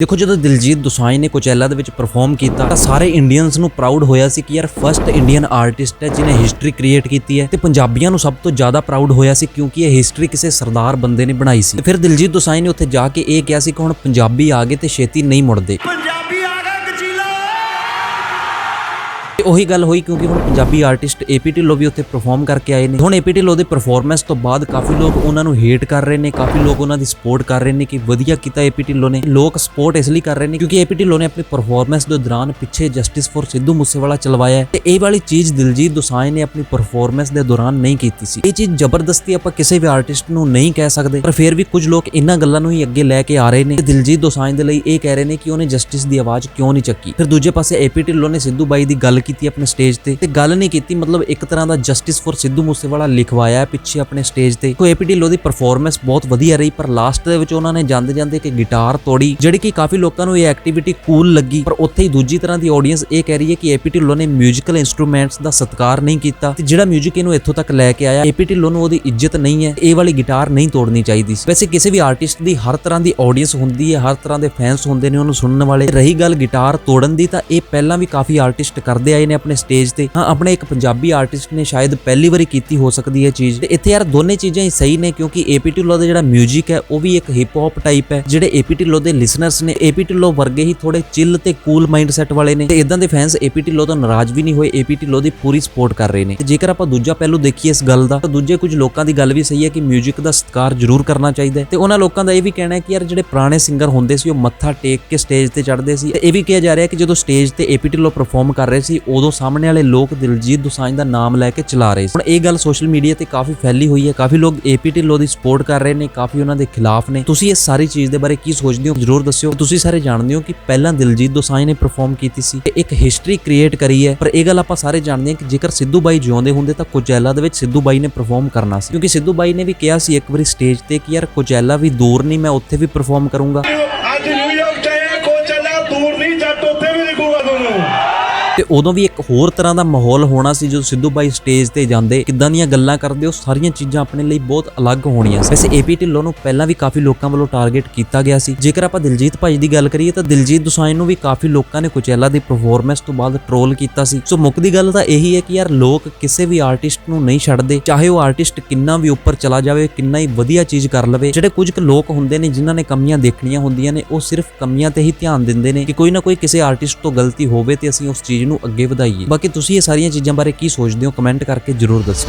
ਦੇਖੋ ਜਦੋਂ ਦਿਲਜੀਤ ਦੋਸਾਂਝ ਨੇ ਕੋਚੈਲਾ ਦੇ ਵਿੱਚ ਪਰਫਾਰਮ ਕੀਤਾ, ਤਾਂ ਸਾਰੇ ਇੰਡੀਅਨਸ ਨੂੰ ਪ੍ਰਾਊਡ ਹੋਇਆ ਸੀ ਕਿ ਯਾਰ ਫਰਸਟ ਇੰਡੀਅਨ ਆਰਟਿਸਟ ਹੈ ਜਿਨੇ ਹਿਸਟਰੀ ਕ੍ਰੀਏਟ ਕੀਤੀ ਹੈ ਤੇ ਪੰਜਾਬੀਆਂ ਨੂੰ ਸਭ ਤੋਂ ਜ਼ਿਆਦਾ ਪ੍ਰਾਊਡ ਹੋਇਆ ਸੀ ਕਿਉਂਕਿ ਇਹ ਹਿਸਟਰੀ ਕਿਸੇ ਸਰਦਾਰ ਬੰਦੇ ਨੇ ਬਣਾਈ ਸੀ। ਤੇ ਫਿਰ ਦਿਲਜੀਤ ਦੋਸਾਂਝ ਨੇ ਉੱਥੇ ਜਾ ਕੇ ਇਹ ਕਿਹਾ ਸੀ ਕਿ ਹੁਣ ਪੰਜਾਬੀ ਆ ਗਏ ਤੇ ਛੇਤੀ ਨਹੀਂ ਮੁੜਦੇ। ਪੰਜਾਬੀ ਉਹੀ ਗੱਲ ਹੋਈ ਕਿਉਂਕਿ ਹੁਣ ਪੰਜਾਬੀ ਆਰਟਿਸਟ ਏਪੀ ਢਿੱਲੋਂ ਵੀ ਉੱਥੇ ਪਰਫਾਰਮ ਕਰਕੇ ਆਏ ਨੇ। ਹੁਣ ਏਪੀ ਢਿੱਲੋਂ ਦੇ ਪਰਫਾਰਮੈਂਸ ਤੋਂ ਬਾਅਦ ਕਾਫੀ ਲੋਕ ਉਹਨਾਂ ਨੂੰ ਹੇਟ ਕਰ ਰਹੇ ਨੇ, ਕਾਫੀ ਲੋਕ ਉਹਨਾਂ ਦੀ ਸਪੋਰਟ ਕਰ ਰਹੇ ਨੇ ਕਿ ਵਧੀਆ ਕੀਤਾ ਏਪੀ ਢਿੱਲੋਂ ਨੇ। ਲੋਕ ਸਪੋਰਟ ਇਸ ਲਈ ਕਰ ਰਹੇ ਨੇ ਕਿਉਂਕਿ ਏਪੀ ਢਿੱਲੋਂ ਨੇ ਆਪਣੀ ਪਰਫਾਰਮੈਂਸ ਦੇ ਦੌਰਾਨ ਪਿੱਛੇ ਜਸਟਿਸ ਫॉर ਸਿੱਧੂ ਮੂਸੇਵਾਲਾ ਚਲਵਾਇਆ ਤੇ ਇਹ ਵਾਲੀ ਚੀਜ਼ ਦਿਲਜੀਤ ਦੋਸਾਂਝ ਨੇ ਆਪਣੀ ਪਰਫਾਰਮੈਂਸ ਦੇ ਦੌਰਾਨ ਨਹੀਂ ਕੀਤੀ ਸੀ। ਇਹ ਚੀਜ਼ ਜ਼ਬਰਦਸਤੀ ਆਪਾਂ ਕਿਸੇ ਵੀ ਆਰਟਿਸਟ ਨੂੰ ਨਹੀਂ ਕਹਿ ਸਕਦੇ, ਪਰ ਫਿਰ ਵੀ ਕੁਝ ਲੋਕ ਇਹਨਾਂ ਗੱਲਾਂ ਨੂੰ ਹੀ ਅੱਗੇ ਲੈ ਕੇ ਆ ਰਹੇ ਨੇ ਦਿਲਜੀਤ ਦੋਸਾਂਝ ਦੇ ਲਈ ਇਹ ਕਹਿ ਰਹੇ ਨੇ ਕਿ ਉਹਨੇ ਜਸਟਿਸ ਦੀ ਆਵਾਜ਼ ਕਿਉਂ ਨਹੀਂ ਚੱਕੀ। ਫਿਰ ਦੂਜੇ ਪਾਸੇ ਏਪੀ ਢਿੱਲੋਂ ਨੇ ਸਿੱਧੂ ਬਾਈ ਦੀ ਗੱਲ ਕੀਤੀ ਕੀਤੀ ਆਪਣੇ ਸਟੇਜ ਤੇ ਤੇ ਗੱਲ ਨਹੀਂ ਕੀਤੀ, ਮਤਲਬ ਇੱਕ ਤਰ੍ਹਾਂ ਦਾ ਜਸਟਿਸ ਫੋਰ ਸਿੱਧੂ ਮੂਸੇਵਾਲਾ ਲਿਖਵਾਇਆ ਪਿੱਛੇ ਆਪਣੇ ਸਟੇਜ ਤੇ। ਕੋਈ ਏਪੀ ਢਿੱਲੋਂ ਦੀ ਪਰਫਾਰਮੈਂਸ ਬਹੁਤ ਵਧੀਆ ਰਹੀ, ਪਰ ਲਾਸਟ ਦੇ ਵਿੱਚ ਉਹਨਾਂ ਨੇ ਜਾਂਦੇ ਜਾਂਦੇ ਇੱਕ ਗਿਟਾਰ ਤੋੜੀ, ਜਿਹੜੀ ਕਿ ਕਾਫੀ ਲੋਕਾਂ ਨੂੰ ਇਹ ਐਕਟੀਵਿਟੀ ਕੂਲ ਲੱਗੀ। ਪਰ ਉੱਥੇ ਹੀ ਦੂਜੀ ਤਰ੍ਹਾਂ ਦੀ ਆਡੀਅנס ਇਹ ਕਹਿ ਰਹੀ ਹੈ ਕਿ ਏਪੀ ਢਿੱਲੋਂ ਨੇ 뮤지컬 ਇਨਸਟਰੂਮੈਂਟਸ ਦਾ ਸਤਿਕਾਰ ਨਹੀਂ ਕੀਤਾ ਤੇ ਜਿਹੜਾ 뮤직 ਇਹਨੂੰ ਇੱਥੋਂ ਤੱਕ ਲੈ ਕੇ ਆਇਆ ਏਪੀ ਢਿੱਲੋਂ ਨੂੰ ਉਹਦੀ ਇੱਜ਼ਤ ਨਹੀਂ ਹੈ। ਇਹ ਵਾਲੀ ਗਿਟਾਰ ਨਹੀਂ ਤੋੜਨੀ ਚਾਹੀਦੀ ਸੀ। ਵੈਸੇ ਕਿਸੇ ਵੀ ਆਰਟਿਸਟ ਦੀ ਹਰ ਤਰ੍ਹਾਂ ਦੀ ਆਡੀਅנס ਹੁੰਦੀ ਹੈ, ਹਰ ਤਰ੍ਹਾਂ ਦੇ ਫੈਨਸ ਹੁੰਦੇ ਨੇ ਉਹਨੂੰ ਸੁਣਨ ਵਾਲੇ। ਰਹੀ ਗੱਲ ਗਿਟਾਰ ਤੋੜਨ ਦੀ, ਤਾਂ ਇਹ ਪਹਿਲਾਂ ਵੀ ਕਾਫੀ ਆਰਟਿਸਟ ਕਰਦੇ ਆਏ ਨੇ ਆਪਣੇ ਸਟੇਜ ਤੇ ਹਾਂ ਆਪਣੇ ਇੱਕ ਪੰਜਾਬੀ ਆਰਟਿਸਟ ਨੇ ਸ਼ਾਇਦ ਪਹਿਲੀ ਵਾਰੀ ਕੀਤੀ ਹੋ ਸਕਦੀ ਹੈ ਚੀਜ਼ ਤੇ ਇੱਥੇ ਯਾਰ ਦੋਨੇ ਚੀਜ਼ਾਂ ਹੀ ਸਹੀ ਨੇ ਕਿਉਂਕਿ ਏਪੀ ਢਿੱਲੋਂ ਦਾ ਜਿਹੜਾ 뮤직 ਹੈ ਉਹ ਵੀ ਇੱਕ ਹਿਪ ਹੌਪ ਟਾਈਪ ਹੈ ਜਿਹੜੇ ਏਪੀ ਢਿੱਲੋਂ ਦੇ ਲਿਸਨਰਸ ਨੇ ਏਪੀ ਢਿੱਲੋਂ ਵਰਗੇ ਹੀ ਥੋੜੇ ਚਿੱਲ ਤੇ ਕੂਲ ਮਾਈਂਡਸੈਟ ਵਾਲੇ ਨੇ ਤੇ ਇਦਾਂ ਦੇ ਫੈਨਸ ਏਪੀ ਢਿੱਲੋਂ ਤੋਂ ਨਾਰਾਜ਼ ਵੀ ਨਹੀਂ ਹੋਏ ਏਪੀ ਢਿੱਲੋਂ ਦੀ ਪੂਰੀ ਸਪੋਰਟ ਕਰ ਰਹੇ ਨੇ ਤੇ ਜੇਕਰ ਆਪਾਂ ਦੂਜਾ ਪਹਿਲੂ ਦੇਖੀਏ ਇਸ ਗੱਲ ਦਾ ਤਾਂ ਦੂਜੇ ਕੁਝ ਲੋਕਾਂ ਦੀ ਗੱਲ ਵੀ ਸਹੀ ਹੈ ਕਿ 뮤직 ਦਾ ਸਤਿਕਾਰ ਜ਼ਰੂਰ ਕਰਨਾ ਚਾਹੀਦਾ ਹੈ ਤੇ ਉਹਨਾਂ ਲੋਕਾਂ ਦਾ ਇਹ ਵੀ ਕਹਿਣਾ ਹੈ ਕਿ ਯਾਰ ਜਿਹੜੇ ਪੁਰਾਣੇ ਸਿੰਗਰ ਹੁੰਦੇ ਸੀ ਉਹ ਮੱਥਾ ਟੇਕ ਕੇ ਸਟੇਜ ਤੇ ਚੜ੍ਹਦੇ ਸੀ ਤੇ ਇਹ ਵੀ ਕਿਹਾ ਜਾ ਰਿਹਾ ਹੈ ਕਿ ਜਦੋਂ ਸਟੇਜ ਤੇ ਏਪੀ ਢਿੱਲੋਂ ਪਰਫਾਰਮ ਕਰ ਰਹੇ ਸੀ ਉਦੋਂ ਸਾਹਮਣੇ ਵਾਲੇ ਲੋਕ ਦਿਲਜੀਤ ਦੋਸਾਂਝ ਦਾ ਨਾਮ ਲੈ ਕੇ ਚਲਾ ਰਹੇ ਸੀ। ਹੁਣ ਇਹ ਗੱਲ ਸੋਸ਼ਲ ਮੀਡੀਆ ਤੇ ਕਾਫੀ ਫੈਲੀ ਹੋਈ ਹੈ। ਕਾਫੀ ਲੋਕ ਏਪੀ ਢਿੱਲੋਂ ਦੀ ਸਪੋਰਟ ਕਰ ਰਹੇ ਨੇ, ਕਾਫੀ ਉਹਨਾਂ ਦੇ ਖਿਲਾਫ ਨੇ। ਤੁਸੀਂ ਇਸ ਸਾਰੀ ਚੀਜ਼ ਦੇ ਬਾਰੇ ਕੀ ਸੋਚਦੇ ਹੋ? ਜਰੂਰ ਦੱਸਿਓ। ਤੁਸੀਂ ਸਾਰੇ ਜਾਣਦੇ ਹੋ ਕਿ ਪਹਿਲਾਂ ਦਿਲਜੀਤ ਦੋਸਾਂਝ ਨੇ ਪਰਫਾਰਮ ਕੀਤੀ ਸੀ ਤੇ ਇੱਕ ਹਿਸਟਰੀ ਕ੍ਰੀਏਟ ਕਰੀ ਹੈ। ਪਰ ਇਹ ਗੱਲ ਆਪਾਂ ਸਾਰੇ ਜਾਣਦੇ ਹਾਂ ਕਿ ਜੇਕਰ ਸਿੱਧੂ ਬਾਈ ਜਿਉਂਦੇ ਹੁੰਦੇ ਤਾਂ ਕੋਚੈਲਾ ਦੇ ਵਿੱਚ ਸਿੱਧੂ ਬਾਈ ਨੇ ਪਰਫਾਰਮ ਕਰਨਾ ਸੀ। ਕਿਉਂਕਿ ਸਿੱਧੂ ਬਾਈ ਨੇ ਵੀ ਕਿਹਾ ਸੀ ਇੱਕ ਵਾਰੀ ਸਟੇਜ ਤੇ ਕਿ ਯਾਰ ਕੋਚੈਲਾ ਵੀ ਦੂਰ ਨਹੀਂ, ਮੈਂ ਉੱਥੇ ਵੀ ਪਰਫਾਰਮ ਕਰੂੰਗਾ। ਤੇ ਉਦੋਂ ਵੀ ਇੱਕ ਹੋਰ ਤਰ੍ਹਾਂ ਦਾ ਮਾਹੌਲ ਹੋਣਾ ਸੀ ਜਦੋਂ ਸਿੱਧੂ ਬਾਈ ਸਟੇਜ ਤੇ ਜਾਂਦੇ, ਕਿੱਦਾਂ ਦੀਆਂ ਗੱਲਾਂ ਕਰਦੇ, ਉਹ ਸਾਰੀਆਂ ਚੀਜ਼ਾਂ ਆਪਣੇ ਲਈ ਬਹੁਤ ਅਲੱਗ ਹੋਣੀਆਂ ਸੀ। ਵੈਸੇ ਏਪੀ ਢਿੱਲੋਂ ਨੂੰ ਪਹਿਲਾਂ ਵੀ ਕਾਫੀ ਲੋਕਾਂ ਵੱਲੋਂ ਟਾਰਗੇਟ ਕੀਤਾ ਗਿਆ ਸੀ। ਜੇਕਰ ਆਪਾਂ ਦਿਲਜੀਤ ਭਾਈ ਦੀ ਗੱਲ ਕਰੀਏ ਤਾਂ ਦਿਲਜੀਤ ਦੋਸਾਂਝ ਨੂੰ ਵੀ ਕਾਫੀ ਲੋਕਾਂ ਨੇ ਕੁਚੈਲਾ ਦੀ ਪਰਫਾਰਮੈਂਸ ਤੋਂ ਬਾਅਦ ਟ੍ਰੋਲ ਕੀਤਾ ਸੀ। ਸੋ ਮੁੱਕਦੀ ਗੱਲ ਤਾਂ ਇਹੀ ਹੈ ਕਿ ਯਾਰ ਲੋਕ ਕਿਸੇ ਵੀ ਆਰਟਿਸਟ ਨੂੰ ਨਹੀਂ ਛੱਡਦੇ, ਚਾਹੇ ਉਹ ਆਰਟਿਸਟ ਕਿੰਨਾ ਵੀ ਉੱਪਰ ਚਲਾ ਜਾਵੇ, ਕਿੰਨਾ ਹੀ ਵਧੀਆ ਚੀਜ਼ ਕਰ ਲਵੇ, ਜਿਹੜੇ ਕੁਝ ਕੁ ਲੋਕ ਹੁੰਦੇ ਨੇ, ਜਿਨ੍ਹਾਂ ਨੇ ਕਮੀਆਂ ਦੇਖਣੀਆਂ ਹੁੰਦੀਆਂ ਨੇ, ਉਹ ਸਿਰਫ ਕਮੀਆਂ ਤੇ ਹੀ ਧਿਆਨ ਦਿੰਦੇ ਨੇ ਕਿ ਕੋਈ ਨਾ ਕੋਈ ਕਿਸੇ ਆਰਟਿਸਟ ਤੋਂ ਗਲਤੀ ਹੋਵੇ ਤੇ ਅਸੀਂ ਉਸ ਚੀਜ਼ ਨੂੰ ਅੱਗੇ ਵਧਾਈਏ। ਬਾਕੀ ਤੁਸੀਂ ਇਹ ਸਾਰੀਆਂ ਚੀਜ਼ਾਂ ਬਾਰੇ ਕੀ ਸੋਚਦੇ ਹੋ ਕਮੈਂਟ ਕਰਕੇ ਜਰੂਰ ਦੱਸੋ।